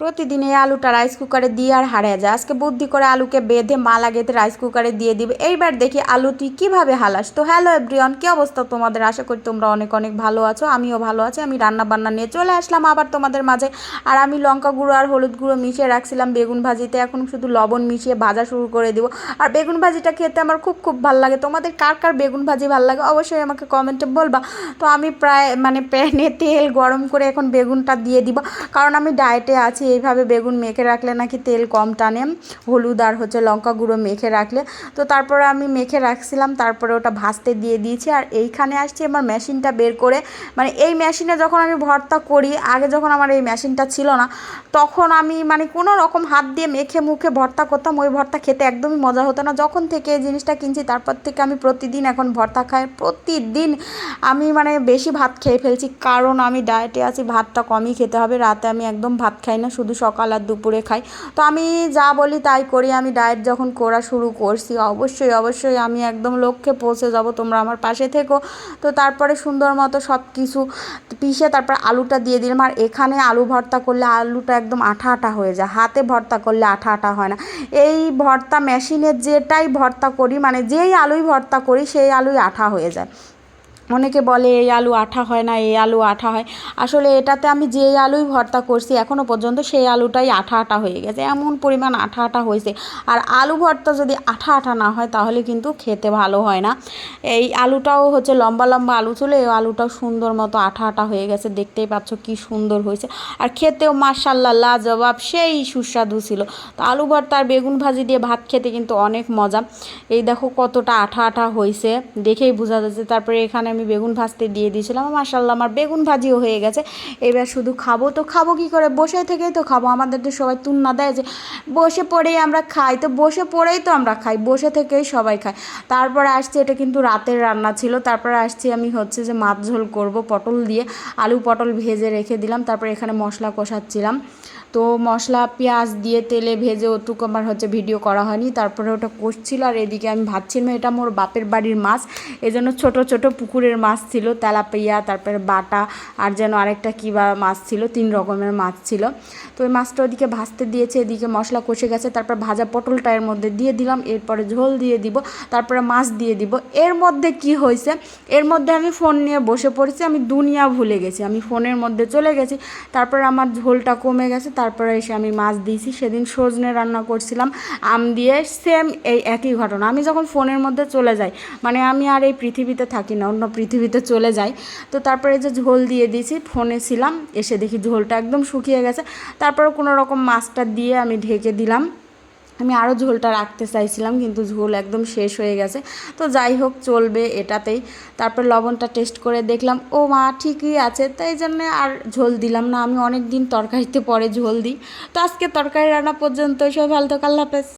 প্রতিদিন এই আলুটা রাইস কুকারে দিয়ে আর হারিয়ে যায়। আজকে বুদ্ধি করে আলুকে বেঁধে মালা গেঁথে রাইস কুকারে দিয়ে দিবে। এইবার দেখি আলু তুই কীভাবে হালাস? তো হ্যালো এভরিওয়ান কী অবস্থা তোমাদের? আশা করি তোমরা অনেক অনেক ভালো আছো, আমিও ভালো আছি। আমি রান্না বান্না নিয়ে চলে আসলাম আবার তোমাদের মাঝে। আর আমি লঙ্কা গুঁড়ো আর হলুদ গুঁড়ো মিশিয়ে রাখছিলাম বেগুন ভাজিতে। এখন শুধু লবণ মিশিয়ে ভাজা শুরু করে দিব। আর বেগুন ভাজিটা খেতে আমার খুব খুব ভালো লাগে। তোমাদের কার কার বেগুন ভাজি ভালো লাগে অবশ্যই আমাকে কমেন্টে বলবা। তো আমি প্রায় মানে প্যানে তেল গরম করে এখন বেগুনটা দিয়ে দিব। কারণ আমি ডায়েটে আছি এইভাবে বেগুন মেখে রাখলে নাকি তেল কম টানে, হলুদ আর হচ্ছে লঙ্কা গুঁড়ো মেখে রাখলে। তো তারপরে আমি মেখে রাখছিলাম, তারপরে ওটা ভাজতে দিয়ে দিয়েছি। আর এইখানে আসছি আমার মেশিনটা বের করে মানে এই মেশিনে যখন আমি ভর্তা করি, আগে যখন আমার এই মেশিনটা ছিল না, তখন আমি মানে কোনো রকম হাত দিয়ে মেখে মুখে ভর্তা করতাম। ওই ভর্তা খেতে একদমই মজা হতো না। যখন থেকে এই জিনিসটা কিনছি, তারপর থেকে আমি প্রতিদিন এখন ভর্তা খাই। প্রতিদিন আমি মানে বেশি ভাত খেয়ে ফেলছি, কারণ আমি ডায়েটে আছি, ভাতটা কমই খেতে হবে। রাতে আমি একদম ভাত খাই না। শুধু সকাল আর দুপুরে খাই। তো আমি যা বলি তাই করি। আমি ডায়েট যখন করা শুরু করছি, অবশ্যই অবশ্যই আমি একদম লক্ষ্যে পৌঁছে যাব। তোমরা আমার পাশে থেকো। তো তারপরে সুন্দর মতো সব কিছু পিষে তারপর আলুটা দিয়ে দিলাম। আর এখানে আলু ভর্তা করলে আলুটা একদম আঠা আঠা হয়ে যায়। হাতে ভর্তা করলে আঠা আঠা হয় না। এই ভর্তা মেশিনে যেটাই ভর্তা করি মানে যেই আলুই ভর্তা করি, সেই আলুই আঠা হয়ে যায়। অনেকে বলে, এই আলু আঠা হয় না, এই আলু আঠা হয়। আসলে এটাতে আমি যে আলুই ভর্তা করছি এখনও পর্যন্ত সেই আলুটাই আঠা আঠা হয়ে গেছে। এমন পরিমাণ আঠা আঠা হয়েছে। আর আলু ভর্তা যদি আঠা আঠা না হয়, তাহলে কিন্তু খেতে ভালো হয় না। এই আলুটাও হচ্ছে লম্বা লম্বা আলু ছিল এই আলুটাও সুন্দর মতো আঠা আঠা হয়ে গেছে। দেখতেই পাচ্ছ কি সুন্দর হয়েছে। আর খেতেও মার্শাল্লাহ লাজবাব, সেই সুস্বাদু ছিল। তো আলু ভর্তা আর বেগুন ভাজি দিয়ে ভাত খেতে কিন্তু অনেক মজা। এই দেখো কতটা আঠা আঠা হয়েছে, দেখেই বোঝা যাচ্ছে। তারপরে এখানে আমি বেগুন ভাজতে দিয়ে দিয়েছিলাম। মাসাল্লাহ আমার বেগুন ভাজিও হয়ে গেছে। এবার শুধু খাব, তো খাব কি করে? বসে থেকেই তো খাব। আমাদের তো সবাই তুলনা দেয় যে বসে পড়েই আমরা খাই। তো বসে পড়েই তো আমরা খাই, বসে থেকেই সবাই খায়। তারপরে আসছে, এটা কিন্তু রাতের রান্না ছিল। তারপরে আসছি আমি হচ্ছে যে মাছ ঝোল করব পটল দিয়ে। আলু পটল ভেজে রেখে দিলাম। তারপরে এখানে মশলা কষাচ্ছিলাম। তো মশলা, পেঁয়াজ দিয়ে তেলে ভেজে ওটুকু আমার হচ্ছে ভিডিও করা হয়নি। তারপরে ওটা কষছিল আর এদিকে আমি ভাবছিলাম এটা মোর বাপের বাড়ির মাছ। এই জন্য ছোটো ছোটো পুকুরের মাছ ছিল, তেলাপিয়া, তারপরে বাটা আর যেন আরেকটা কী বা মাছ ছিল, তিন রকমের মাছ ছিল। তো ওই মাছটা ওদিকে ভাজতে দিয়েছে, এদিকে মশলা কষে গেছে, তারপর ভাজা পটলটা এর মধ্যে দিয়ে দিলাম, এরপরে ঝোল দিয়ে দিব, তারপরে মাছ দিয়ে দিব। এর মধ্যে কি হয়েছে, এর মধ্যে আমি ফোন নিয়ে বসে পড়েছি, আমি দুনিয়া ভুলে গেছি। আমি ফোনের মধ্যে চলে গেছি, তারপরে আমার ঝোলটা কমে গেছে তারপরে এসে আমি মাছ দিয়েছি, সেদিন সজনে রান্না করছিলাম, আম দিয়ে সেম এই একই ঘটনা। আমি যখন ফোনের মধ্যে চলে যাই মানে আমি আর এই পৃথিবীতে থাকি না, অন্য পৃথিবীতে চলে যাই, তো তারপরে যে ঝোল দিয়ে দিয়েছি, ফোনে ছিলাম, এসে দেখি ঝোলটা একদম শুকিয়ে গেছে, তারপরে কোনো রকম মাছটা দিয়ে আমি ঢেকে দিলাম। আমি আরও ঝোলটা রাখতে চাইছিলাম, কিন্তু ঝোল একদম শেষ হয়ে গেছে। তো যাই হোক, চলবে এটাতেই। তারপর লবণটা টেস্ট করে দেখলাম, ও মা, ঠিকই আছে। তাই জন্য আর ঝোল দিলাম না। আমি অনেক দিন তরকারিতে পরে ঝোল দিই। তো আজকে তরকারি রান্না পর্যন্ত সব ভালো আল্লাহ হাফেজ।